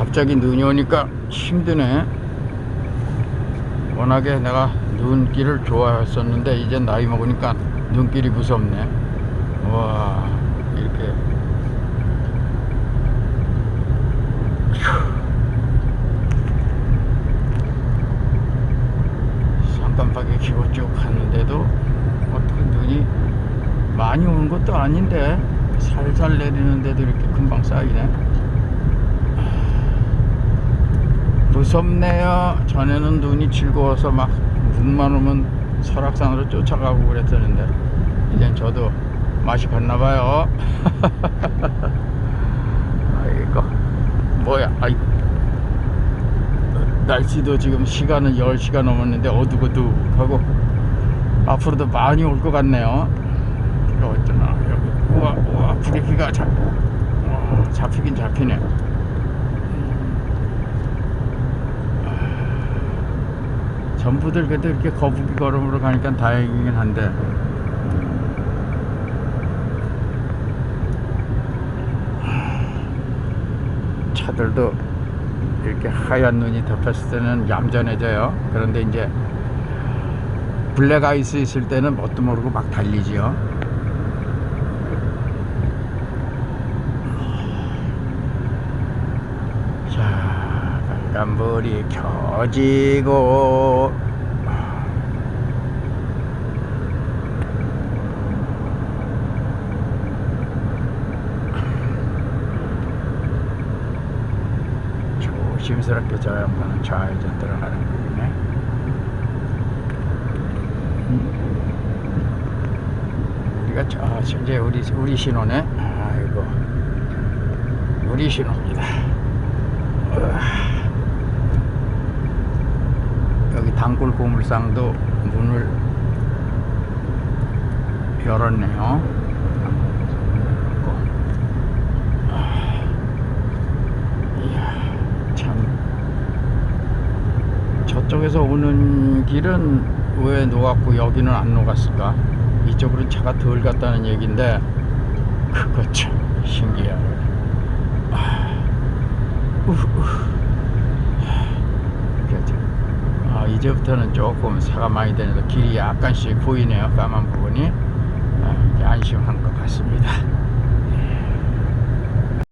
갑자기 눈이 오니까 힘드네. 워낙에 내가 눈길을 좋아했었는데 이제 나이 먹으니까 눈길이 무섭네. 와 이렇게 산깜빡이 키고 쭉 갔는데도 어떻게 눈이 많이 오는 것도 아닌데 살살 내리는데도 이렇게 금방 쌓이네. 무섭네요. 전에는 눈이 즐거워서 막 눈만 오면 설악산으로 쫓아가고 그랬었는데 이젠 저도 맛이 갔나 봐요. 아이고 뭐야 아이 날씨도 지금 시간은 10시가 넘었는데 어둑어둑하고 앞으로도 많이 올 것 같네요. 어쩌나 여기 우와 우와 브레이크가 잡, 어, 잡히긴 잡히네. 전부들 그래도 이렇게 거북이 걸음으로 가니까 다행이긴 한데. 차들도 이렇게 하얀 눈이 덮였을 때는 얌전해져요. 그런데 이제 블랙 아이스 있을 때는 뭣도 모르고 막 달리지요 자 빨간불이 켜지고 조심스럽게 저 양반은 좌회전 들어가는 거네 음. 우리가 저 현재 우리 우리 신호네 아이고 우리 신호입니다 으아. 여기 단골 고물상도 문을 열었네요. 저쪽에서 오는 길은 왜 녹았고 여기는 안 녹았을까? 이쪽으로 차가 덜 갔다는 얘긴데 그거 참 신기해요. 아, 우, 우. 그렇죠. 아, 이제부터는 조금 차가 많이 다녀서 길이 약간씩 보이네요. 까만 부분이. 아, 안심한 것 같습니다.